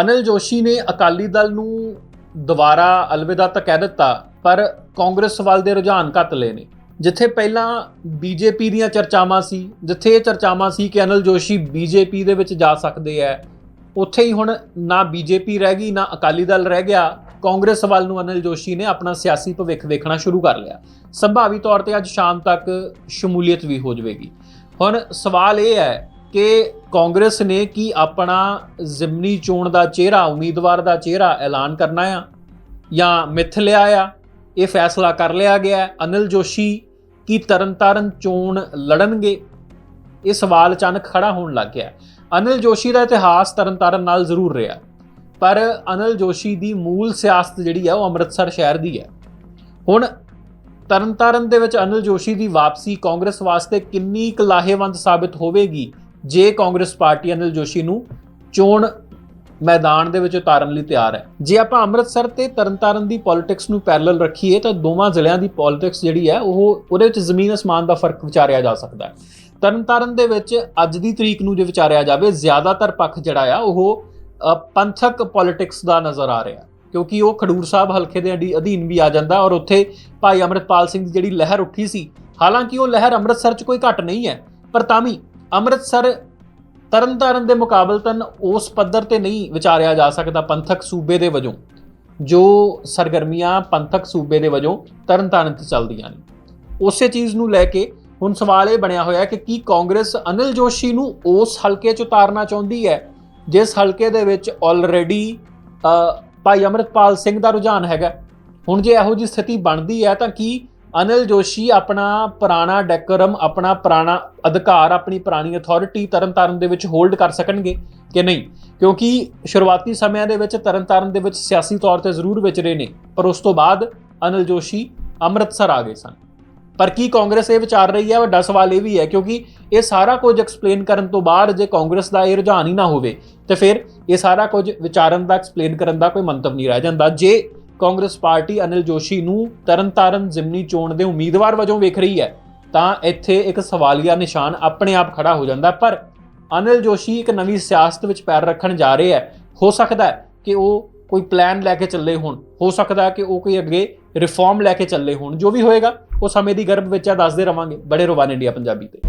ਅਨਿਲ ਜੋਸ਼ੀ ਨੇ ਅਕਾਲੀ ਦਲ ਨੂੰ ਦੁਬਾਰਾ ਅਲਵਿਦਾ ਤਾਂ ਕਹਿ ਦਿੱਤਾ, ਪਰ ਕਾਂਗਰਸ ਵੱਲ ਦੇ ਰੁਝਾਨ ਘੱਟ ਲਏ ਨੇ। ਜਿੱਥੇ ਪਹਿਲਾਂ ਬੀਜੇਪੀ ਦੀਆਂ ਚਰਚਾਵਾਂ ਸੀ, ਜਿੱਥੇ ਇਹ ਚਰਚਾਵਾਂ ਸੀ ਕਿ ਅਨਿਲ ਜੋਸ਼ੀ ਬੀਜੇਪੀ ਦੇ ਵਿੱਚ ਜਾ ਸਕਦੇ ਆ ਉੱਥੇ ਹੀ ਹੁਣ ਨਾ ਬੀਜੇਪੀ ਰਹਿ ਗਈ, ਨਾ ਅਕਾਲੀ ਦਲ ਰਹਿ ਗਿਆ। ਕਾਂਗਰਸ ਵੱਲ ਨੂੰ ਅਨਿਲ ਜੋਸ਼ੀ ਨੇ ਆਪਣਾ ਸਿਆਸੀ ਭਵਿੱਖ ਵੇਖਣਾ ਸ਼ੁਰੂ ਕਰ ਲਿਆ। ਸੰਭਾਵੀ ਤੌਰ ਤੇ ਅੱਜ ਸ਼ਾਮ ਤੱਕ ਸ਼ਮੂਲੀਅਤ ਵੀ ਹੋ ਜਾਵੇਗੀ। ਹੁਣ ਸਵਾਲ ਇਹ ਹੈ ਕਿ ਕਾਂਗਰਸ ਨੇ ਕੀ ਆਪਣਾ ਜ਼ਿਮਨੀ ਚੋਣ ਦਾ ਚਿਹਰਾ, ਉਮੀਦਵਾਰ ਦਾ ਚਿਹਰਾ ਐਲਾਨ ਕਰਨਾ ਆ ਜਾਂ ਮਿੱਥ ਲਿਆ ਆ? ਇਹ ਫੈਸਲਾ ਕਰ ਲਿਆ ਗਿਆ ਅਨਿਲ ਜੋਸ਼ੀ ਕੀ ਤਰਨਤਾਰਨ ਚੋਣ ਲੜਨਗੇ? ਇਹ ਸਵਾਲ ਅਚਾਨਕ ਖੜਾ ਹੋਣ ਲੱਗ ਗਿਆ ਅਨਿਲ ਜੋਸ਼ੀ ਦਾ ਇਤਿਹਾਸ ਤਰਨਤਾਰਨ ਨਾਲ ਜ਼ਰੂਰ ਰਿਹਾ ਪਰ ਅਨਿਲ ਜੋਸ਼ੀ ਦੀ ਮੂਲ ਸਿਆਸਤ ਜਿਹੜੀ ਆ, ਉਹ ਅੰਮ੍ਰਿਤਸਰ ਸ਼ਹਿਰ ਦੀ ਹੈ। ਹੁਣ ਤਰਨਤਾਰਨ ਦੇ ਵਿੱਚ ਅਨਿਲ ਜੋਸ਼ੀ ਦੀ ਵਾਪਸੀ ਕਾਂਗਰਸ ਵਾਸਤੇ ਕਿੰਨੀ ਕੁ ਲਾਹੇਵੰਦ ਸਾਬਿਤ ਹੋਵੇਗੀ? ਜੇ ਕਾਂਗਰਸ ਪਾਰਟੀ ਅਨਿਲ ਜੋਸ਼ੀ ਨੂੰ ਚੋਣ ਮੈਦਾਨ ਦੇ ਵਿੱਚ ਉਤਾਰਨ ਲਈ ਤਿਆਰ ਹੈ। ਜੇ ਆਪਾਂ ਅੰਮ੍ਰਿਤਸਰ ਤੇ ਤਰਨਤਾਰਨ ਦੀ ਪੋਲਿਟਿਕਸ ਨੂੰ ਪੈਰਲਲ ਰੱਖੀਏ ਤਾਂ ਦੋਵਾਂ ਜ਼ਿਲ੍ਹਿਆਂ ਦੀ ਪੋਲਿਟਿਕਸ ਜਿਹੜੀ ਹੈ, ਉਹ ਉਹਦੇ ਵਿੱਚ ਜ਼ਮੀਨ ਅਸਮਾਨ ਦਾ ਫ਼ਰਕ ਵਿਚਾਰਿਆ ਜਾ ਸਕਦਾ ਹੈ। ਤਰਨਤਾਰਨ ਦੇ ਵਿੱਚ ਅੱਜ ਦੀ ਤਰੀਕ ਨੂੰ ਜੇ ਵਿਚਾਰਿਆ ਜਾਵੇ, ਜ਼ਿਆਦਾਤਰ ਪੱਖ ਜਿਹੜਾ ਆ, ਉਹ ਪੰਥਕ ਪੋਲਿਟਿਕਸ ਦਾ ਨਜ਼ਰ ਆ ਰਿਹਾ ਕਿਉਂਕਿ ਉਹ ਖਡੂਰ ਸਾਹਿਬ ਹਲਕੇ ਦੇ ਅਧੀ- ਅਧੀਨ ਵੀ ਆ ਜਾਂਦਾ ਔਰ ਉੱਥੇ ਭਾਈ ਅਮਰਿਤਪਾਲ ਸਿੰਘ ਦੀ ਜਿਹੜੀ ਲਹਿਰ ਉੱਠੀ ਸੀ, ਹਾਲਾਂਕਿ ਉਹ ਲਹਿਰ ਅੰਮ੍ਰਿਤਸਰ 'ਚ ਕੋਈ ਘੱਟ ਨਹੀਂ ਹੈ, ਪਰ ਤਾਂ ਵੀ ਅੰਮ੍ਰਿਤਸਰ ਤਰਨਤਾਰਨ ਦੇ ਮੁਕਾਬਲਤਨ ਉਸ ਪੱਧਰ ਤੇ ਨਹੀਂ ਵਿਚਾਰਿਆ ਜਾ ਸਕਦਾ ਪੰਥਕ ਸੂਬੇ ਦੇ ਵਜੋਂ, ਜੋ ਸਰਗਰਮੀਆਂ ਪੰਥਕ ਸੂਬੇ ਦੇ ਵਜੋਂ ਤਰਨਤਾਰਨ ਤੇ ਚੱਲਦੀਆਂ ਨੇ। ਉਸੇ ਚੀਜ਼ ਨੂੰ ਲੈ ਕੇ ਹੁਣ ਸਵਾਲ ਇਹ ਬਣਿਆ ਹੋਇਆ ਕਿ ਕੀ ਕਾਂਗਰਸ ਅਨਿਲ ਜੋਸ਼ੀ ਨੂੰ ਉਸ ਹਲਕੇ 'ਚ ਉਤਾਰਨਾ ਚਾਹੁੰਦੀ ਹੈ, ਜਿਸ ਹਲਕੇ ਦੇ ਵਿੱਚ ਆਲਰੇਡੀ ਭਾਈ ਅਮਰਿਤਪਾਲ ਸਿੰਘ ਦਾ ਰੁਝਾਨ ਹੈਗਾ। ਹੁਣ ਜੇ ਇਹੋ ਜੀ ਸਥਿਤੀ ਬਣਦੀ ਹੈ ਤਾਂ ਕੀ ਅਨਿਲ ਜੋਸ਼ੀ ਆਪਣਾ ਪੁਰਾਣਾ ਡੈਕੋਰਮ ਆਪਣਾ ਪੁਰਾਣਾ ਅਧਿਕਾਰ, ਆਪਣੀ ਪੁਰਾਣੀ ਅਥਾਰਟੀ ਤਰਨਤਾਰਨ ਦੇ ਵਿੱਚ ਹੋਲਡ ਕਰ ਸਕਣਗੇ ਕਿ ਨਹੀਂ? ਕਿਉਂਕਿ ਸ਼ੁਰੂਆਤੀ ਸਮਿਆਂ ਦੇ ਵਿੱਚ ਤਰਨਤਾਰਨ ਦੇ ਵਿੱਚ ਸਿਆਸੀ ਤੌਰ ਤੇ ਜ਼ਰੂਰ ਵਿਚਰੇ ਨੇ, ਪਰ ਉਸ ਤੋਂ ਬਾਅਦ ਅਨਿਲ ਜੋਸ਼ੀ ਅੰਮ੍ਰਿਤਸਰ ਆ ਗਏ ਸਨ। ਪਰ ਕੀ ਕਾਂਗਰਸ ਇਹ ਵਿਚਾਰ ਰਹੀ ਹੈ? ਵੱਡਾ ਸਵਾਲ ਇਹ ਵੀ ਹੈ, ਕਿਉਂਕਿ ਇਹ ਸਾਰਾ ਕੁਝ ਐਕਸਪਲੇਨ ਕਰਨ ਤੋਂ ਬਾਅਦ ਜੇ ਕਾਂਗਰਸ ਦਾ ਇਹ ਰੁਝਾਨ ਹੀ ਨਾ ਹੋਵੇ, ਤੇ ਫਿਰ ਇਹ ਸਾਰਾ ਕੁਝ ਵਿਚਾਰਨ ਦਾ ਐਕਸਪਲੇਨ ਕਰਨ ਦਾ ਕੋਈ ਮੰਤਵ ਨਹੀਂ ਰਹਿ ਜਾਂਦਾ। ਜੇ ਕਾਂਗਰਸ ਪਾਰਟੀ ਅਨਿਲ ਜੋਸ਼ੀ ਨੂੰ ਤਰਨਤਾਰਨ ਜ਼ਿਮਨੀ ਚੋਣ ਦੇ ਉਮੀਦਵਾਰ ਵਜੋਂ ਵੇਖ ਰਹੀ ਹੈ। ਤਾਂ ਇੱਥੇ ਇੱਕ ਸਵਾਲੀਆ ਨਿਸ਼ਾਨ ਆਪਣੇ ਆਪ ਖੜਾ ਹੋ ਜਾਂਦਾ, ਪਰ ਅਨਿਲ ਜੋਸ਼ੀ ਇੱਕ ਨਵੀਂ ਸਿਆਸਤ ਵਿੱਚ ਪੈਰ ਰੱਖਣ ਜਾ ਰਹੇ ਹੈ। ਹੋ ਸਕਦਾ ਹੈ ਕਿ ਉਹ ਕੋਈ ਪਲਾਨ ਲੈ ਕੇ ਚੱਲੇ ਹੋਣ। ਹੋ ਸਕਦਾ ਹੈ ਕਿ ਉਹ ਕੋਈ ਅੱਗੇ ਰਿਫਾਰਮ ਲੈ ਕੇ ਚੱਲੇ ਹੋਣ। ਜੋ ਵੀ ਹੋਏਗਾ, ਉਹ ਸਮੇਂ ਦੀ ਗਰਭ ਵਿੱਚ ਆ, ਦੱਸਦੇ ਰਵਾਂਗੇ। ਬੜੇ ਰੋਵਾਨ ਇੰਡੀਆ ਪੰਜਾਬੀ ਤੇ।